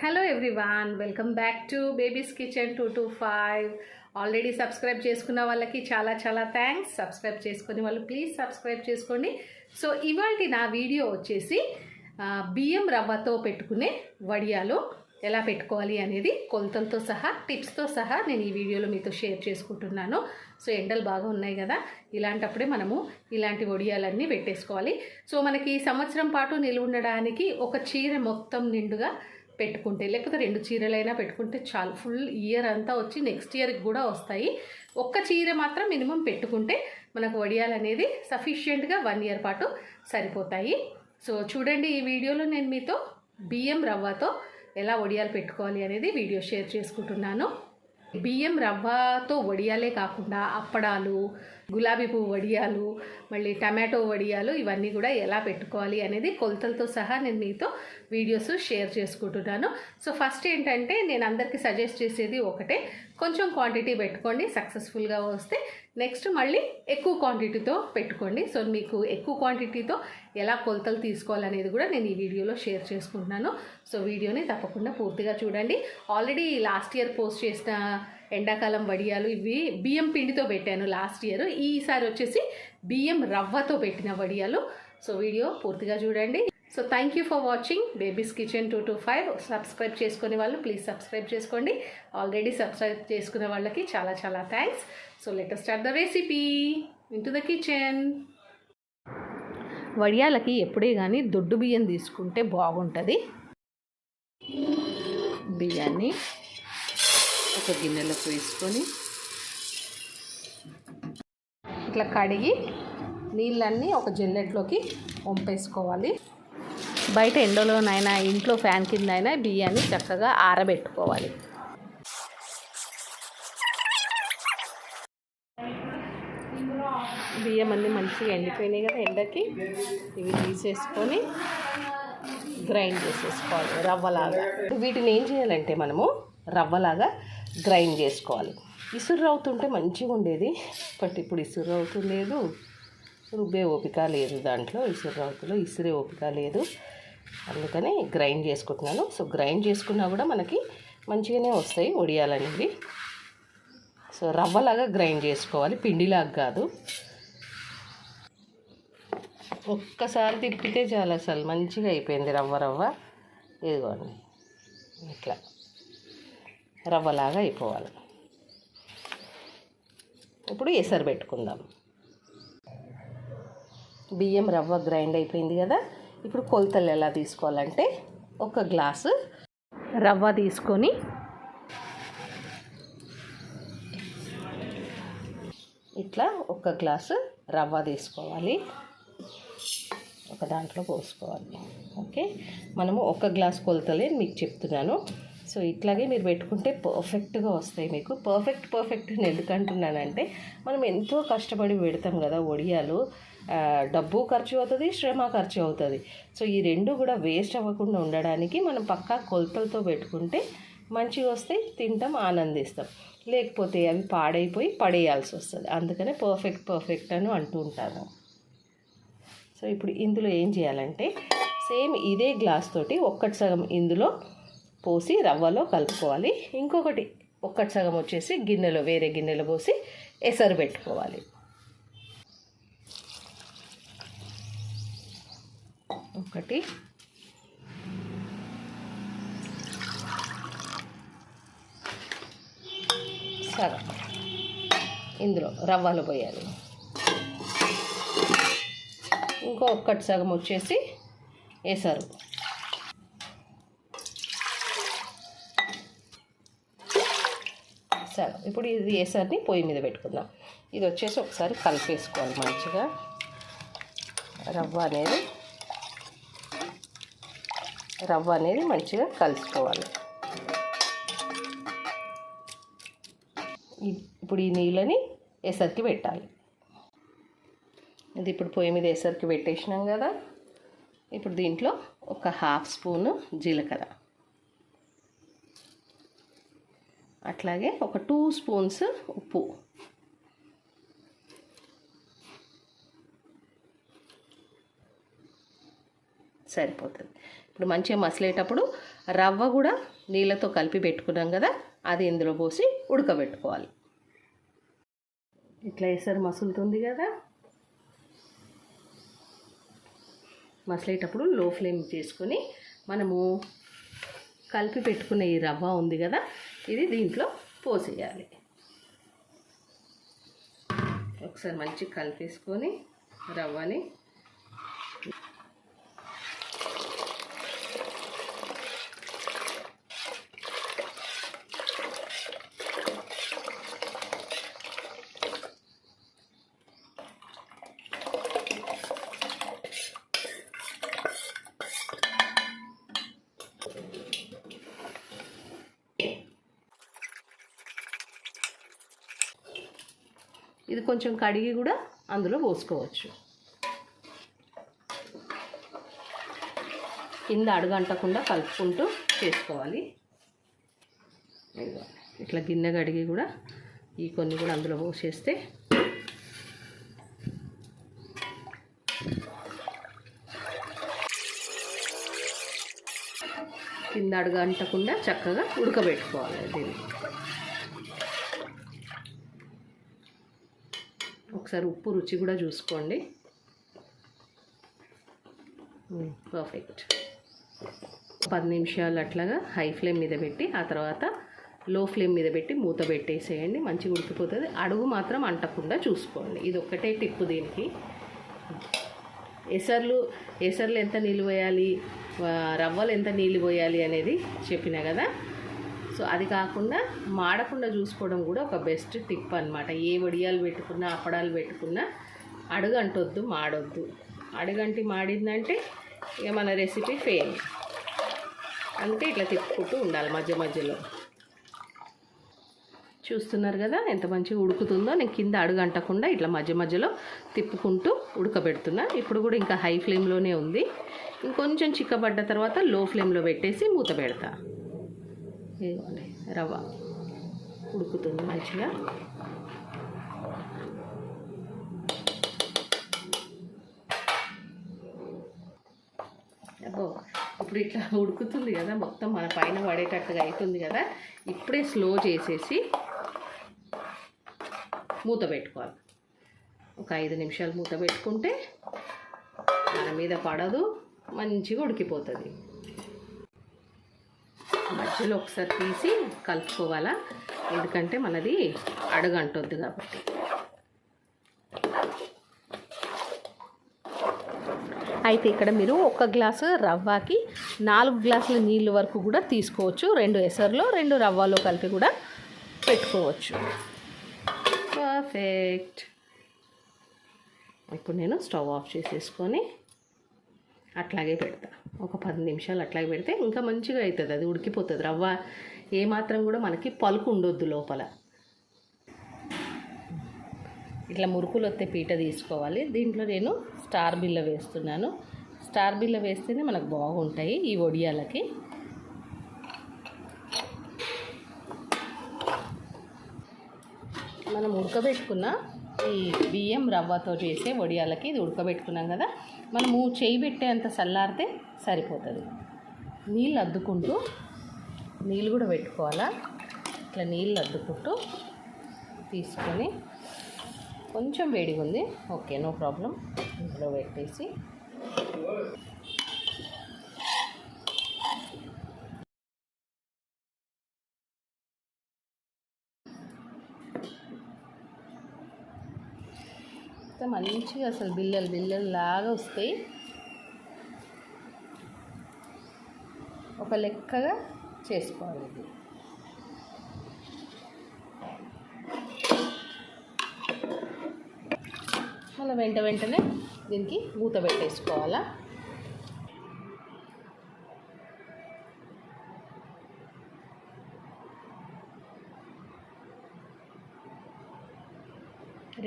Hello everyone welcome back to baby's kitchen two two five already subscribe చేసుకున్న వాళ్ళకి చాలా చాలా థ్యాంక్స్ సబ్స్క్రైబ్ చేసుకొని వాళ్ళు ప్లీజ్ సబ్స్క్రైబ్ చేసుకోండి. సో ఇవాళ నా వీడియో వచ్చేసి బియ్యం రవ్వతో పెట్టుకునే వడియాలు ఎలా పెట్టుకోవాలి అనేది కొలతలతో సహా టిప్స్తో సహా నేను ఈ వీడియోలో మీతో షేర్ చేసుకుంటున్నాను. సో ఎండలు బాగా ఉన్నాయి కదా ఇలాంటప్పుడే మనము ఇలాంటి వడియాలన్నీ పెట్టేసుకోవాలి. సో మనకి సంవత్సరం పాటు నిలువ ఉండడానికి ఒక చీర మొత్తం నిండుగా పెట్టుకుంటే లేకపోతే రెండు చీరలైనా పెట్టుకుంటే చాలు. ఫుల్ ఇయర్ అంతా వచ్చి నెక్స్ట్ ఇయర్కి కూడా వస్తాయి. ఒక్క చీర మాత్రం మినిమం పెట్టుకుంటే మనకు వడియాలు అనేది సఫిషియెంట్గా వన్ ఇయర్ పాటు సరిపోతాయి. సో చూడండి ఈ వీడియోలో నేను మీతో బియ్యం రవ్వతో ఎలా వడియాలు పెట్టుకోవాలి అనేది వీడియో షేర్ చేసుకుంటున్నాను. బియ్యం రవ్వతో వడియాలే కాకుండా అప్పడాలు గులాబీ పువ్వు వడియాలు మళ్ళీ టమాటో వడియాలు ఇవన్నీ కూడా ఎలా పెట్టుకోవాలి అనేది కొలతలతో సహా నేను మీతో వీడియోస్ షేర్ చేసుకుంటున్నాను. సో ఫస్ట్ ఏంటంటే నేను అందరికీ సజెస్ట్ చేసేది ఒకటే కొంచెం క్వాంటిటీ పెట్టుకోండి సక్సెస్ఫుల్గా వస్తే నెక్స్ట్ మళ్ళీ ఎక్కువ క్వాంటిటీతో పెట్టుకోండి. సో మీకు ఎక్కువ క్వాంటిటీతో ఎలా కొలతలు తీసుకోవాలనేది కూడా నేను ఈ వీడియోలో షేర్ చేసుకుంటున్నాను. సో వీడియోని తప్పకుండా పూర్తిగా చూడండి. ఆల్రెడీ లాస్ట్ ఇయర్ పోస్ట్ చేసిన ఎండాకాలం వడియాలు ఇవి బియ్యం పిండితో పెట్టాను లాస్ట్ ఇయర్. ఈసారి వచ్చేసి బియ్యం రవ్వతో పెట్టిన వడియాలు. సో వీడియో పూర్తిగా చూడండి. So thank you for watching baby's kitchen two two five subscribe చేసుకునే వాళ్ళు ప్లీజ్ సబ్స్క్రైబ్ చేసుకోండి. ఆల్రెడీ సబ్స్క్రైబ్ చేసుకునే వాళ్ళకి చాలా చాలా thanks so let start the recipe into the kitchen వడియాలకి ఎప్పుడే కానీ దొడ్డు బియ్యం తీసుకుంటే బాగుంటుంది. బియ్యాన్ని ఒక గిన్నెలోకి వేసుకొని ఇట్లా కడిగి నీళ్ళన్నీ ఒక జల్లెట్లోకి వంపేసుకోవాలి. బయట ఎండలోనైనా ఇంట్లో ఫ్యాన్ కింద అయినా బియ్యాన్ని చక్కగా ఆరబెట్టుకోవాలి. బియ్యం అన్నీ మంచిగా ఎండిపోయినాయి కదా ఎండకి. ఇవి తీసేసుకొని గ్రైండ్ చేసేసుకోవాలి రవ్వలాగా. వీటిని ఏం చేయాలంటే మనము రవ్వలాగా గ్రైండ్ చేసుకోవాలి. ఇసురు అవుతుంటే మంచిగా ఉండేది బట్ ఇప్పుడు ఇసురు అవుతులేదు రుబ్బే ఓపిక లేదు దాంట్లో ఇసురు రౌతులో ఇసురే ఓపిక లేదు. అందుకని గ్రైండ్ చేసుకుంటున్నాను. సో గ్రైండ్ చేసుకున్నా కూడా మనకి మంచిగానే వస్తాయి ఒడియాలనేవి. సో రవ్వలాగా గ్రైండ్ చేసుకోవాలి పిండిలాగా కాదు. ఒక్కసారి తిప్పితే చాలు అసలు. మంచిగా అయిపోయింది రవ్వ రవ్వ. ఇదిగోండి. ఇట్లా. రవ్వలాగా అయిపోవాలి. ఇప్పుడు ఎసరు పెట్టుకుందాం. బియ్యం రవ్వ గ్రైండ్ అయిపోయింది కదా? ఇప్పుడు కొలతలు ఎలా తీసుకోవాలంటే ఒక గ్లాసు రవ్వ తీసుకొని ఇట్లా ఒక గ్లాసు రవ్వ తీసుకోవాలి. ఒక దాంట్లో పోసుకోవాలి. ఓకే? మనము ఒక గ్లాస్ కొలతలే మీకు చెప్తున్నాను. సో ఇట్లాగే మీరు పెట్టుకుంటే పర్ఫెక్ట్గా వస్తాయి మీకు. పర్ఫెక్ట్ పర్ఫెక్ట్ అని ఎందుకంటున్నానంటే మనం ఎంతో కష్టపడి పెడతాం కదా ఒడియాలు. డబ్బు ఖర్చు అవుతుంది శ్రమ ఖర్చు అవుతుంది. సో ఈ రెండు కూడా వేస్ట్ అవ్వకుండా ఉండడానికి మనం పక్కా కొలతలతో పెట్టుకుంటే మంచిగా వస్తాయి తింటాం ఆనందిస్తాం. లేకపోతే అవి పాడైపోయి పడేయాల్సి వస్తుంది. అందుకనే పర్ఫెక్ట్ పర్ఫెక్ట్ అని అంటూ ఉంటాను. సో ఇప్పుడు ఇందులో ఏం చేయాలంటే సేమ్ ఇదే గ్లాస్ తోటి ఒక్కటి సగం ఇందులో పోసి రవ్వలో కలుపుకోవాలి. ఇంకొకటి ఒక్కటి సగం వచ్చేసి గిన్నెలో వేరే గిన్నెలో పోసి ఎసరు పెట్టుకోవాలి. ఒకటి. సగం. ఇందులో రవ్వలు పోయాలి. ఇంకో ఒక్కటి సగం వచ్చేసి వేసారు సరే ఇప్పుడు ఇది వేసరిని పొయ్యి మీద పెట్టుకుందాం. ఇది వచ్చేసి ఒకసారి కలిపేసుకోవాలి మంచిగా. రవ్వ అనేది రవ్వ అనేది మంచిగా కలుసుకోవాలి ఇప్పుడు ఈ నీళ్ళని ఎసరికి పెట్టాలి. ఇది ఇప్పుడు పొయ్యి మీద ఎసరికి పెట్టేసినాం కదా. ఇప్పుడు దీంట్లో ఒక హాఫ్ స్పూను జీలకర్ర. అట్లాగే ఒక టూ స్పూన్స్ ఉప్పు. సరిపోతుంది. ఇప్పుడు మంచిగా మసిలేటప్పుడు రవ్వ కూడా నీళ్ళతో కలిపి పెట్టుకున్నాం కదా అది ఇందులో పోసి ఉడకబెట్టుకోవాలి. ఇట్లా వేసారు మసులుతుంది కదా. మసలేటప్పుడు లో ఫ్లేమ్ చేసుకొని మనము కలిపి పెట్టుకున్న ఈ రవ్వ ఉంది కదా ఇది దీంట్లో పోసేయాలి. ఒకసారి మంచి కలిపేసుకొని రవ్వని ఇది కొంచెం కడిగి కూడా అందులో పోసుకోవచ్చు. కింద అడుగంటకుండా కలుపుకుంటూ చేసుకోవాలి. ఇట్లా గిన్నె కడిగి కూడా ఈ కొన్ని కూడా అందులో పోసేస్తే కింద అడుగంటకుండా చక్కగా ఉడకబెట్టుకోవాలి దీన్ని. ఒకసారి ఉప్పు రుచి కూడా చూసుకోండి. పర్ఫెక్ట్ పది నిమిషాలు అట్లాగా హై ఫ్లేమ్ మీద పెట్టి ఆ తర్వాత లో ఫ్లేమ్ మీద పెట్టి మూత పెట్టేసేయండి. మంచిగా ఉడికిపోతుంది. అడుగు మాత్రం అంటకుండా చూసుకోండి. ఇది ఒక్కటే టిప్పు దీనికి. ఎసర్లు ఎసర్లు ఎంత నీళ్ళు పోయాలి రవ్వలు ఎంత నీళ్ళు పోయాలి అనేది చెప్పిన కదా? సో అది కాకుండా మాడకుండా చూసుకోవడం కూడా ఒక బెస్ట్ టిప్ అనమాట ఏ వడియాలు పెట్టుకున్నా అప్పడాలు పెట్టుకున్నా అడుగంటొద్దు మాడొద్దు. అడుగంటి మాడిందంటే ఇక మన రెసిపీ ఫెయిల్. అందుకే ఇట్లా తిప్పుకుంటూ ఉండాలి మధ్య మధ్యలో. చూస్తున్నారు కదా ఎంత మంచిగా ఉడుకుతుందో? నేను కింద అడుగంటకుండా ఇట్లా మధ్య మధ్యలో తిప్పుకుంటూ ఉడకబెడుతున్నా. ఇప్పుడు కూడా ఇంకా హై ఫ్లేమ్లోనే ఉంది. ఇంకొంచెం చిక్కబడ్డ తర్వాత లో ఫ్లేమ్లో పెట్టేసి మూత పెడతా. ఇదిగోండి రవ్వ ఉడుకుతుంది మంచిగా. అబ్బో ఇప్పుడు ఇట్లా ఉడుకుతుంది కదా మొత్తం మన పైన పడేటట్టుగా అవుతుంది కదా ఇప్పుడే స్లో చేసేసి మూత పెట్టుకోవాలి. ఒక ఐదు నిమిషాలు మూత పెట్టుకుంటే మన మీద పడదు మంచిగా ఉడికిపోతుంది. మధ్యలో ఒకసారి తీసి కలుపుకోవాలా? ఎందుకంటే మనది అడుగంటొద్దు కాబట్టి. అయితే ఇక్కడ మీరు ఒక గ్లాసు రవ్వకి నాలుగు గ్లాసుల నీళ్ళు వరకు కూడా తీసుకోవచ్చు. రెండు ఎసర్లో రెండు రవ్వలో కలిపి కూడా పెట్టుకోవచ్చు. పర్ఫెక్ట్. ఇప్పుడు నేను స్టవ్ ఆఫ్ చేసేసుకొని అట్లాగే పెడతా. ఒక పది నిమిషాలు అట్లాగే పెడితే ఇంకా మంచిగా అవుతుంది. అది ఉడికిపోతుంది. రవ్వ ఏమాత్రం కూడా మనకి పలుకు ఉండొద్దు లోపల. ఇట్లా మురుకులు వస్తే పీట తీసుకోవాలి. దీంట్లో నేను స్టార్ బిల్ల వేస్తున్నాను. స్టార్ బిల్ల వేస్తేనే మనకు బాగుంటాయి ఈ వడియాలకి మనం ఉడకబెట్టుకున్న ఈ బియ్యం రవ్వతో చేసే వడియాలకి ఇది ఉడకబెట్టుకున్నాం కదా. మనము చేయి పెట్టేంత చల్లారితే సరిపోతుంది. నీళ్ళు అద్దుకుంటూ నీళ్ళు కూడా పెట్టుకోవాలా? ఇట్లా నీళ్ళు అద్దుకుంటూ తీసుకొని కొంచెం వేడిగా ఉంది ఓకే నో ప్రాబ్లం. ఇంట్లో పెట్టేసి మంచిగా అసలు బిల్లలు బిల్లలు లాగా వస్తాయి. ఒక లెక్కగా చేసుకోవాలి ఇది. మళ్ళీ వెంట వెంటనే దీనికి మూత పెట్టేసుకోవాలా?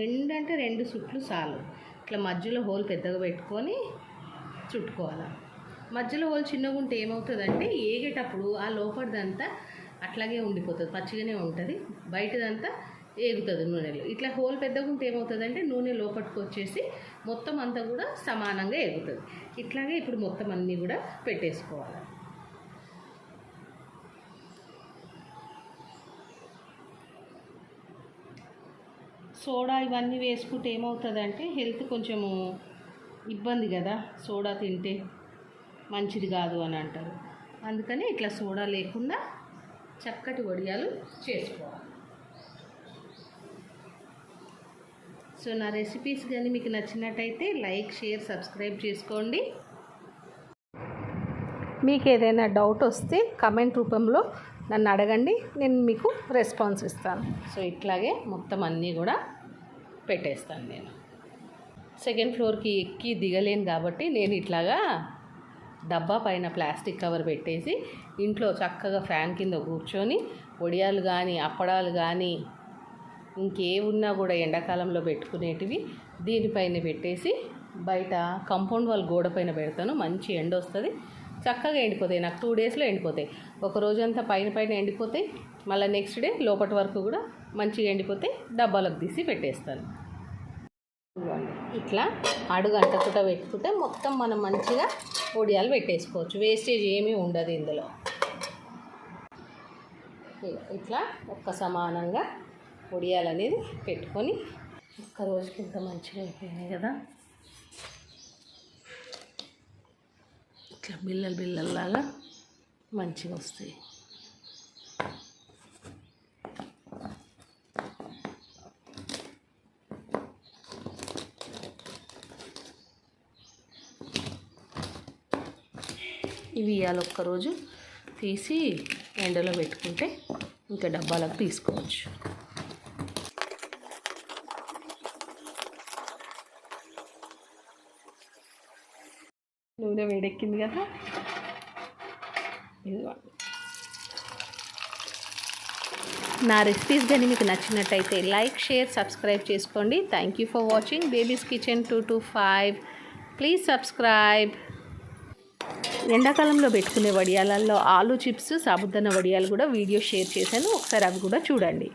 రెండు అంటే రెండు సుట్లు చాలు. ఇట్లా మధ్యలో హోల్ పెద్దగా పెట్టుకొని చుట్టుకోవాలి. మధ్యలో హోల్ చిన్నగా ఉంటే ఏమవుతుందంటే ఏగేటప్పుడు ఆ లోపలిదంతా అట్లాగే ఉండిపోతుంది పచ్చిగానే ఉంటుంది. బయటదంతా ఏగుతుంది నూనెలో. ఇట్లా హోల్ పెద్దగా ఉంటే ఏమవుతుందంటే నూనె లోపలికి వచ్చేసి మొత్తం అంతా కూడా సమానంగా ఎగుతుంది ఇట్లాగే ఇప్పుడు మొత్తం అన్నీ కూడా పెట్టేసుకోవాలి. సోడా ఇవన్నీ వేసుకుంటే ఏమవుతుందంటే హెల్త్ కొంచెము ఇబ్బంది కదా సోడా తింటే మంచిది కాదు అని అంటారు. అందుకని ఇట్లా సోడా లేకుండా చక్కటి వడియాలు చేసుకోవాలి. సో నా రెసిపీస్ కానీ మీకు నచ్చినట్టయితే లైక్ షేర్ సబ్స్క్రైబ్ చేసుకోండి. మీకు ఏదైనా డౌట్ వస్తే కమెంట్ రూపంలో నన్ను అడగండి నేను మీకు రెస్పాన్స్ ఇస్తాను. సో ఇట్లాగే మొత్తం అన్నీ కూడా పెట్టేస్తాను నేను. సెకండ్ ఫ్లోర్కి ఎక్కి దిగలేను కాబట్టి నేను ఇట్లాగా డబ్బా పైన ప్లాస్టిక్ కవర్ పెట్టేసి ఇంట్లో చక్కగా ఫ్యాన్ కింద కూర్చొని వడియాలు కానీ అప్పడాలు కానీ ఇంకేమున్నా కూడా ఎండాకాలంలో పెట్టుకునేటివి దీనిపైన పెట్టేసి బయట కంపౌండ్ వాళ్ళ గోడ పైన పెడతాను. మంచి ఎండ వస్తుంది చక్కగా ఎండిపోతాయి. నాకు టూ డేస్లో ఎండిపోతాయి. ఒక రోజంతా పైన పైన ఎండిపోతాయి మళ్ళీ నెక్స్ట్ డే లోపటి వరకు కూడా మంచిగా ఎండిపోతే డబ్బాలకు తీసి పెట్టేస్తాను. ఇట్లా అడుగు అంటకుండా పెట్టుకుంటే మొత్తం మనం మంచిగా ఒడియాలు పెట్టేసుకోవచ్చు. వేస్టేజ్ ఏమీ ఉండదు ఇందులో. ఇట్లా ఒక్క సమానంగా ఒడియాలు అనేది పెట్టుకొని ఒక్క రోజుకి ఇంత మంచిగా అయిపోయినాయి కదా. ఇట్లా బిల్లలు బిల్లల్లాగా మంచిగా వస్తాయి. ఇవి ఇవాళ ఒక్కరోజు తీసి ఎండలో పెట్టుకుంటే ఇంకా డబ్బాలకు తీసుకోవచ్చు. నూనె వేడెక్కింది కదా. ఇదిగోండి. నా రెసిపీస్ కానీ మీకు నచ్చినట్టయితే లైక్ షేర్ సబ్స్క్రైబ్ చేసుకోండి. Thank you for watching baby's kitchen two two five please subscribe ఎండాకాలంలో పెట్టుకునే వడియాలల్లో ఆలు చిప్స్ సాబుదానా వడియాలు కూడా వీడియో షేర్ చేశాను. ఒకసారి అవి కూడా చూడండి.